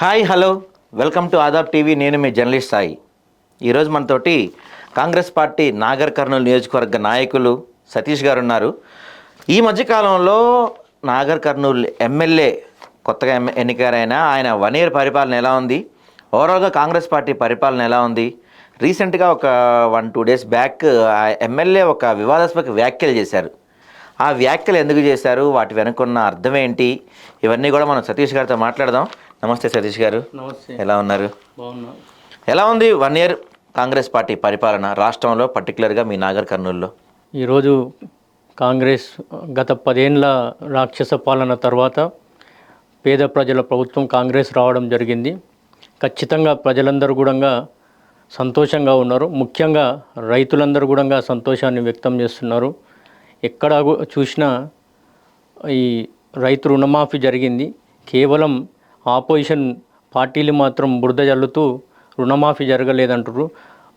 Hi hello. Welcome to Aadab TV. నేను మీ journalist Sai. ఈరోజు మనతోటి కాంగ్రెస్ పార్టీ నాగర్ కర్నూలు నియోజకవర్గ నాయకులు సతీష్ గారు ఉన్నారు. ఈ మధ్యకాలంలో నాగర్ కర్నూలు ఎమ్మెల్యే కొత్తగా ఎమ్ ఎన్నికైన ఆయన వన్ ఇయర్ పరిపాలన ఎలా ఉంది? ఓవరాల్గా కాంగ్రెస్ పార్టీ పరిపాలన ఎలా ఉంది? రీసెంట్గా ఒక వన్ టూ డేస్ బ్యాక్ ఆ ఎమ్మెల్యే ఒక వివాదాస్పద వ్యాఖ్యలు చేశారు. ఆ వ్యాఖ్యలు ఎందుకు చేశారు? వాటి వెనుకున్న అర్థం ఏంటి? ఇవన్నీ కూడా మనం సతీష్ గారితో మాట్లాడదాం. నమస్తే సతీష్ గారు. నమస్తే. ఎలా ఉన్నారు? బాగున్నా. ఎలా ఉంది వన్ ఇయర్ కాంగ్రెస్ పార్టీ పరిపాలన రాష్ట్రంలో పర్టికులర్గా మీ నాగర్ కర్నూలులో? ఈరోజు కాంగ్రెస్ గత పదేండ్ల రాక్షస పాలన తర్వాత పేద ప్రజల ప్రభుత్వం కాంగ్రెస్ రావడం జరిగింది. ఖచ్చితంగా ప్రజలందరూ కూడా సంతోషంగా ఉన్నారు. ముఖ్యంగా రైతులందరూ కూడా సంతోషాన్ని వ్యక్తం చేస్తున్నారు. ఎక్కడ చూసినా ఈ రైతు రుణమాఫీ జరిగింది. కేవలం ఆపోజిషన్ పార్టీలు మాత్రం బురద జల్లుతూ రుణమాఫీ జరగలేదంటారు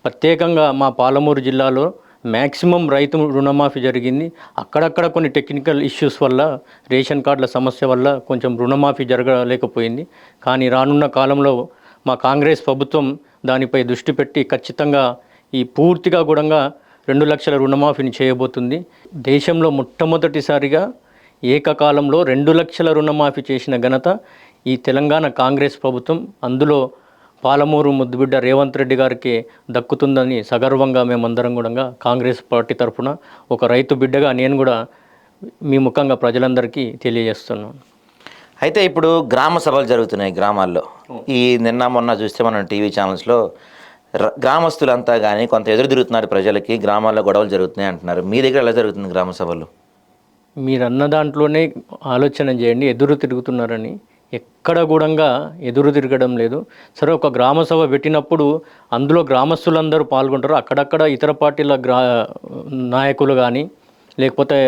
ప్రత్యేకంగా మా పాలమూరు జిల్లాలో మ్యాక్సిమం రైతు రుణమాఫీ జరిగింది. అక్కడక్కడ కొన్ని టెక్నికల్ ఇష్యూస్ వల్ల రేషన్ కార్డుల సమస్య వల్ల కొంచెం రుణమాఫీ జరగలేకపోయింది. కానీ రానున్న కాలంలో మా కాంగ్రెస్ ప్రభుత్వం దానిపై దృష్టి పెట్టి ఖచ్చితంగా ఈ పూర్తిగా కూడా రెండు లక్షల రుణమాఫీని చేయబోతుంది. దేశంలో మొట్టమొదటిసారిగా ఏకకాలంలో రెండు లక్షల రుణమాఫీ చేసిన ఘనత ఈ తెలంగాణ కాంగ్రెస్ ప్రభుత్వం అందులో పాలమూరు ముద్దుబిడ్డ రేవంత్ రెడ్డి గారికి దక్కుతుందని సగర్వంగా మేమందరం కూడా కాంగ్రెస్ పార్టీ తరఫున ఒక రైతు బిడ్డగా నేను కూడా మీ ముఖంగా ప్రజలందరికీ తెలియజేస్తున్నాను. అయితే ఇప్పుడు గ్రామ సభలు జరుగుతున్నాయి గ్రామాల్లో. ఈ నిన్న మొన్న చూస్తే మనం టీవీ ఛానల్స్లో గ్రామస్తులంతా కానీ కొంత ఎదురు తిరుగుతున్నారు ప్రజలకి గ్రామాల్లో గొడవలు జరుగుతున్నాయి అంటున్నారు. మీ దగ్గర ఎలా జరుగుతుంది గ్రామ సభలు? మీరు అన్న దాంట్లోనే ఆలోచన చేయండి ఎదురు తిరుగుతున్నారని. ఎక్కడ కూడా ఎదురు తిరగడం లేదు. సరే ఒక గ్రామ సభ పెట్టినప్పుడు అందులో గ్రామస్తులందరూ పాల్గొంటారు. అక్కడక్కడ ఇతర పార్టీల గ్రా నాయకులు కానీ లేకపోతే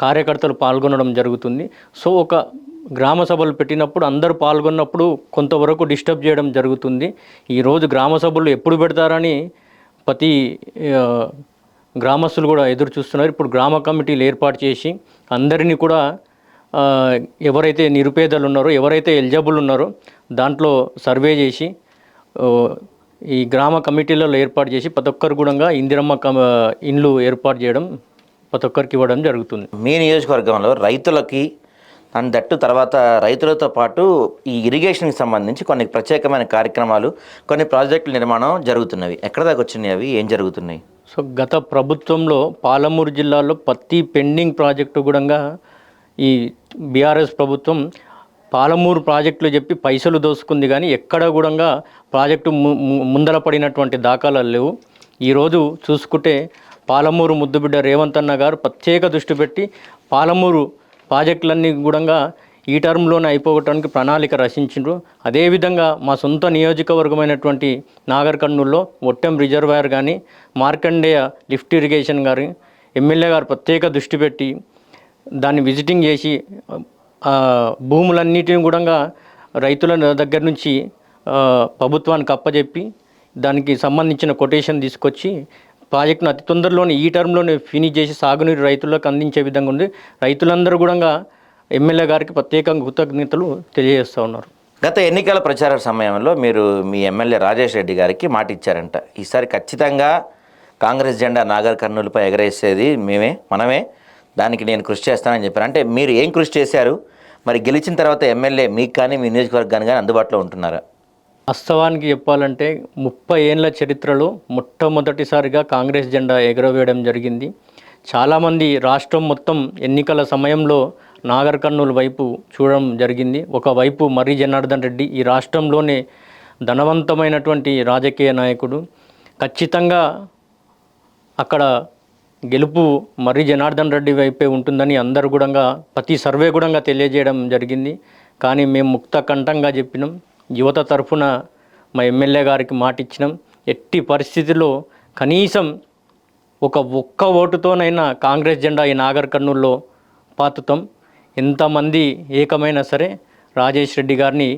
కార్యకర్తలు పాల్గొనడం జరుగుతుంది. సో ఒక గ్రామ సభలు పెట్టినప్పుడు అందరూ పాల్గొన్నప్పుడు కొంతవరకు డిస్టర్బ్ చేయడం జరుగుతుంది. ఈరోజు గ్రామ సభలు ఎప్పుడు పెడతారని ప్రతి గ్రామస్తులు కూడా ఎదురు చూస్తున్నారు. ఇప్పుడు గ్రామ కమిటీలు ఏర్పాటు చేసి అందరినీ కూడా ఎవరైతే నిరుపేదలు ఉన్నారో ఎవరైతే ఎలిజిబుల్ ఉన్నారో దాంట్లో సర్వే చేసి ఈ గ్రామ కమిటీలలో ఏర్పాటు చేసి ప్రతి ఒక్కరు కూడా ఇందిరమ్మ ఇండ్లు ఏర్పాటు చేయడం ప్రతి ఒక్కరికి ఇవ్వడం జరుగుతుంది. మీ నియోజకవర్గంలో రైతులకి అండ్ దట్టు తర్వాత రైతులతో పాటు ఈ ఇరిగేషన్కి సంబంధించి కొన్ని ప్రత్యేకమైన కార్యక్రమాలు కొన్ని ప్రాజెక్టుల నిర్మాణం జరుగుతున్నవి. ఎక్కడ దాకా వచ్చినాయి అవి? ఏం జరుగుతున్నాయి? సో గత ప్రభుత్వంలో పాలమూరు జిల్లాలో ప్రతి పెండింగ్ ప్రాజెక్టు కూడా ఈ బీఆర్ఎస్ ప్రభుత్వం పాలమూరు ప్రాజెక్టులు చెప్పి పైసలు దోసుకుంది కానీ ఎక్కడ కూడా ప్రాజెక్టు ము- ముందర పడినటువంటి దాఖలాలు లేవు. ఈరోజు చూసుకుంటే పాలమూరు ముద్దుబిడ్డ రేవంత్ అన్న గారు ప్రత్యేక దృష్టి పెట్టి పాలమూరు ప్రాజెక్టులన్నీ కూడా ఈ టర్మ్లోనే అయిపోవటానికి ప్రణాళిక రచించిండ్రు. అదేవిధంగా మా సొంత నియోజకవర్గమైనటువంటి నాగర్ కర్నూల్లో ఒట్టెం రిజర్వాయర్ కానీ మార్కండేయ లిఫ్ట్ ఇరిగేషన్ గారి ఎమ్మెల్యే గారు ప్రత్యేక దృష్టి పెట్టి దాన్ని విజిటింగ్ చేసి భూములన్నిటిని కూడా రైతుల దగ్గర నుంచి ప్రభుత్వానికి అప్పజెప్పి దానికి సంబంధించిన కొటేషన్ తీసుకొచ్చి ప్రాజెక్టును అతి తొందరలోనే ఈ టర్మ్లోనే ఫినిష్ చేసి సాగునీరు రైతులకు అందించే విధంగా ఉంది. రైతులందరూ కూడా ఎమ్మెల్యే గారికి ప్రత్యేకంగా కృతజ్ఞతలు తెలియజేస్తూ ఉన్నారు. గత ఎన్నికల ప్రచార సమయంలో మీరు మీ ఎమ్మెల్యే రాజేష్ రెడ్డి గారికి మాట ఇచ్చారంట. ఈసారి ఖచ్చితంగా కాంగ్రెస్ జెండా నాగర్ కర్నూలుపై ఎగరేసేది మేమే మనమే. దానికి నేను కృషి చేస్తానని చెప్పాను అంటే మీరు ఏం కృషి చేశారు? మరి గెలిచిన తర్వాత ఎమ్మెల్యే మీకు కానీ మీ నియోజకవర్గానికి కానీ అందుబాటులో ఉంటున్నారా? వాస్తవానికి చెప్పాలంటే ముప్పై ఏళ్ళ చరిత్రలో మొట్టమొదటిసారిగా కాంగ్రెస్ జెండా ఎగురవేయడం జరిగింది. చాలామంది రాష్ట్రం మొత్తం ఎన్నికల సమయంలో నాగర్ కర్నూలు వైపు చూడడం జరిగింది. ఒకవైపు మర్రి జనార్దన్ రెడ్డి ఈ రాష్ట్రంలోనే ధనవంతమైనటువంటి రాజకీయ నాయకుడు. ఖచ్చితంగా అక్కడ గెలుపు మర్రి జనార్దన్ రెడ్డి వైపే ఉంటుందని అందరు కూడా ప్రతి సర్వే కూడా తెలియజేయడం జరిగింది. కానీ మేము ముక్త కంఠంగా చెప్పినాం. యువత తరఫున మా ఎమ్మెల్యే గారికి మాట ఇచ్చినాం ఎట్టి పరిస్థితిలో కనీసం ఒక ఒక్క ఓటుతోనైనా కాంగ్రెస్ జెండా ఈ నాగర్ కర్నూల్లో పాతుతాం. ఎంతమంది ఏకమైనా సరే రాజేష్ రెడ్డి గారిని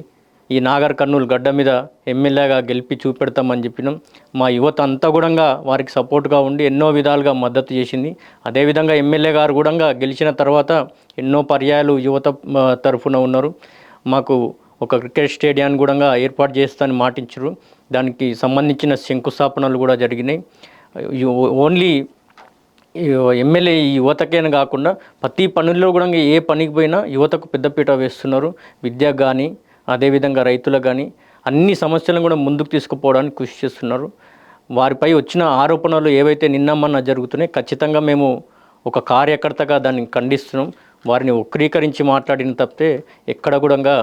ఈ నాగర్ కర్నూలు గడ్డ మీద ఎమ్మెల్యేగా గెలిపి చూపెడతామని చెప్పినాం. మా యువత అంతా కూడా వారికి సపోర్ట్గా ఉండి ఎన్నో విధాలుగా మద్దతు చేసింది. అదేవిధంగా ఎమ్మెల్యే గారు కూడా గెలిచిన తర్వాత ఎన్నో పర్యాయాలు యువత తరఫున ఉన్నారు. మాకు ఒక క్రికెట్ స్టేడియాన్ని కూడా ఏర్పాటు చేస్తానని మాటించరు. దానికి సంబంధించిన శంకుస్థాపనలు కూడా జరిగినాయి. ఓన్లీ ఎమ్మెల్యే ఈ యువతకేనే కాకుండా ప్రతి పనుల్లో కూడా ఏ పనికి పోయినా యువతకు పెద్దపీట వేస్తున్నారు. విద్యకు కానీ అదేవిధంగా రైతులకు కానీ అన్ని సమస్యలను కూడా ముందుకు తీసుకుపోవడానికి కృషి చేస్తున్నారు. వారిపై వచ్చిన ఆరోపణలు ఏవైతే నిన్నమన్నా జరుగుతున్నాయి ఖచ్చితంగా మేము ఒక కార్యకర్తగా దాన్ని ఖండిస్తున్నాం. వారిని వక్రీకరించి మాట్లాడిన తప్పితే ఎక్కడ కూడా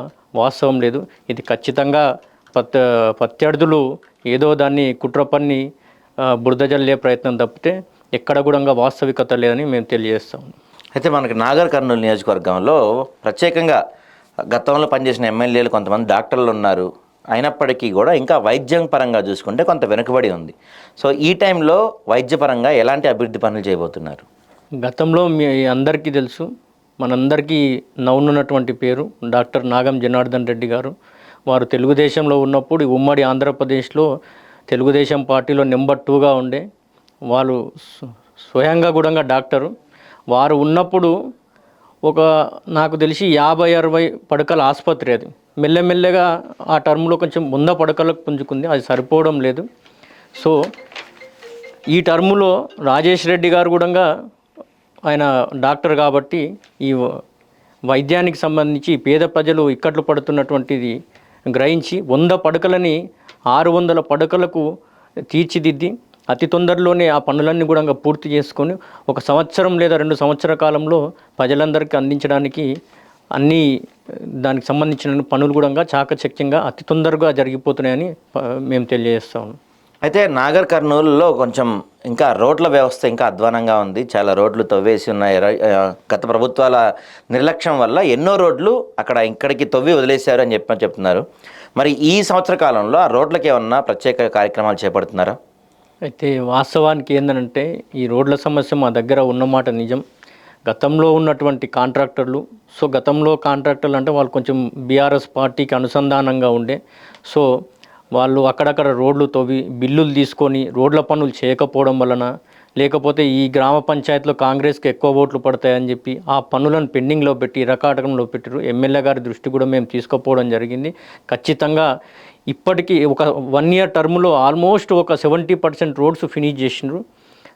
వాస్తవం లేదు. ఇది ఖచ్చితంగా ప్రత్య ప్రత్యర్థులు ఏదో దాన్ని కుట్ర పన్ని బురదజల్లే బురద ప్రయత్నం తప్పితే ఎక్కడ కూడా వాస్తవికత లేదని మేము తెలియజేస్తాం. అయితే మనకి నాగర్ కర్నూలు నియోజకవర్గంలో ప్రత్యేకంగా గతంలో పనిచేసిన ఎమ్మెల్యేలు కొంతమంది డాక్టర్లు ఉన్నారు. అయినప్పటికీ కూడా ఇంకా వైద్యం పరంగా చూసుకుంటే కొంత వెనుకబడి ఉంది. సో ఈ టైంలో వైద్యపరంగా ఎలాంటి అభివృద్ధి పనులు చేయబోతున్నారు? గతంలో మీ అందరికీ తెలుసు మనందరికీ నవ్వునున్నటువంటి పేరు డాక్టర్ నాగం జనార్దన్ రెడ్డి గారు. వారు తెలుగుదేశంలో ఉన్నప్పుడు ఉమ్మడి ఆంధ్రప్రదేశ్లో తెలుగుదేశం పార్టీలో నెంబర్ టూగా ఉండే. వాళ్ళు స్వయంగా కూడా డాక్టరు. వారు ఉన్నప్పుడు ఒక నాకు తెలిసి యాభై అరవై పడకల ఆసుపత్రి అది. మెల్లమెల్లగా ఆ టర్మ్లో కొంచెం ముంద పడకలకు పుంజుకుంది. అది సరిపోవడం లేదు. సో ఈ టర్ములో రాజేష్ రెడ్డి గారు కూడా ఆయన డాక్టర్ కాబట్టి ఈ వైద్యానికి సంబంధించి పేద ప్రజలు ఇక్కట్లు పడుతున్నటువంటిది గ్రహించి వంద పడకలని ఆరు వందల పడకలకు తీర్చిదిద్ది అతి తొందరలోనే ఆ పనులన్నీ కూడా పూర్తి చేసుకొని ఒక సంవత్సరం లేదా రెండు సంవత్సర కాలంలో ప్రజలందరికీ అందించడానికి అన్ని దానికి సంబంధించిన పనులు కూడా చాకచక్యంగా అతి తొందరగా జరిగిపోతున్నాయని మేము తెలియజేస్తాము అయితే నాగర్ కర్నూలులో కొంచెం ఇంకా రోడ్ల వ్యవస్థ ఇంకా అధ్వానంగా ఉంది. చాలా రోడ్లు తవ్వేసి ఉన్నాయి. గత ప్రభుత్వాల నిర్లక్ష్యం వల్ల ఎన్నో రోడ్లు అక్కడ ఇక్కడికి తవ్వి వదిలేశారు అని చెప్పి చెప్తున్నారు. మరి ఈ సంవత్సర కాలంలో ఆ రోడ్లకి ఏమన్నా ప్రత్యేక కార్యక్రమాలు చేపడుతున్నారా? అయితే వాస్తవానికి ఏంటంటే ఈ రోడ్ల సమస్య మా దగ్గర ఉన్నమాట నిజం. గతంలో ఉన్నటువంటి కాంట్రాక్టర్లు సో గతంలో కాంట్రాక్టర్లు అంటే వాళ్ళు కొంచెం బీఆర్ఎస్ పార్టీకి అనుసంధానంగా ఉండే. సో వాళ్ళు అక్కడక్కడ రోడ్లు తవ్వి బిల్లులు తీసుకొని రోడ్ల పనులు చేయకపోవడం వలన లేకపోతే ఈ గ్రామ పంచాయతీలో కాంగ్రెస్కి ఎక్కువ ఓట్లు పడతాయని చెప్పి ఆ పనులను పెండింగ్లో పెట్టి రకాటకంలో పెట్టారు ఎమ్మెల్యే గారి దృష్టి కూడా మేము తీసుకుపోవడం జరిగింది. ఖచ్చితంగా ఇప్పటికీ ఒక వన్ ఇయర్ టర్మ్లో ఆల్మోస్ట్ ఒక సెవెంటీ పర్సెంట్ రోడ్స్ ఫినిష్ చేసినారు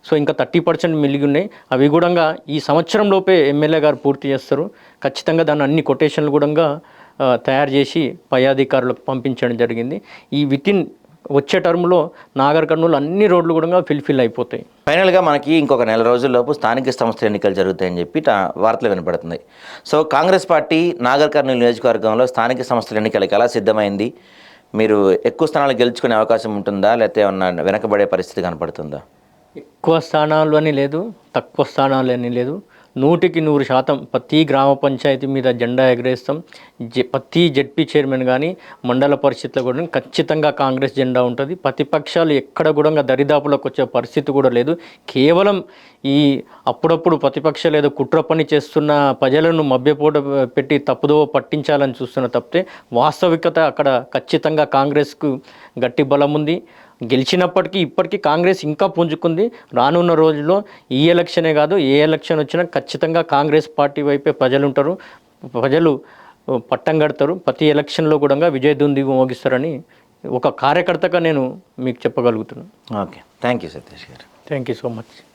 సో ఇంకా థర్టీ పర్సెంట్ మిలిగి ఉన్నాయి అవి కూడా ఈ సంవత్సరంలోపే ఎమ్మెల్యే గారు పూర్తి చేస్తారు. ఖచ్చితంగా దాని అన్ని కొటేషన్లు కూడా తయారు చేసి పై అధికారులకు పంపించడం జరిగింది. ఈ వితిన్ వచ్చే టర్మ్లో నాగర్ కర్నూలు అన్ని రోడ్లు కూడా ఫిల్ఫిల్ అయిపోతాయి. ఫైనల్గా మనకి ఇంకొక నెల రోజుల్లోపు స్థానిక సంస్థల ఎన్నికలు జరుగుతాయని చెప్పి వార్తలు వినపడుతున్నాయి so Congress party Nagar Kurnool నియోజకవర్గంలో స్థానిక సంస్థల ఎన్నికలకు ఎలా సిద్ధమైంది? మీరు ఎక్కువ స్థానాలు గెలుచుకునే అవకాశం ఉంటుందా? లేకపోతే ఏమన్నా వెనకబడే పరిస్థితి కనపడుతుందా? ఎక్కువ స్థానాలు అని లేదు తక్కువ స్థానాలు అని లేదు. నూటికి నూరు శాతం ప్రతి గ్రామ పంచాయతీ మీద జెండా ఎగరేస్తాం. జె ప్రతి జెడ్పీ చైర్మన్ కానీ మండల పరిషత్లో కూడా ఖచ్చితంగా కాంగ్రెస్ జెండా ఉంటుంది. ప్రతిపక్షాలు ఎక్కడ కూడా దరిదాపులకు వచ్చే పరిస్థితి కూడా లేదు. కేవలం ఈ అప్పుడప్పుడు ప్రతిపక్షాలు ఏదో కుట్ర పని చేస్తున్న ప్రజలను మభ్యపోట పెట్టి తప్పుదోవ పట్టించాలని చూస్తున్న తప్పితే వాస్తవికత అక్కడ ఖచ్చితంగా కాంగ్రెస్కు గట్టి బలం ఉంది. గెలిచినప్పటికీ ఇప్పటికీ కాంగ్రెస్ ఇంకా పుంజుకుంది. రానున్న రోజుల్లో ఈ ఎలక్షనే కాదు ఏ ఎలక్షన్ వచ్చినా ఖచ్చితంగా కాంగ్రెస్ పార్టీ వైపే ప్రజలు ఉంటారు ప్రజలు పట్టం కడతారు. ప్రతి ఎలక్షన్లో కూడా విజయదుంది మోగిస్తారని ఒక కార్యకర్తగా నేను మీకు చెప్పగలుగుతున్నాను. ఓకే. థ్యాంక్ యూ సతీష్ గారు. Thank you so much.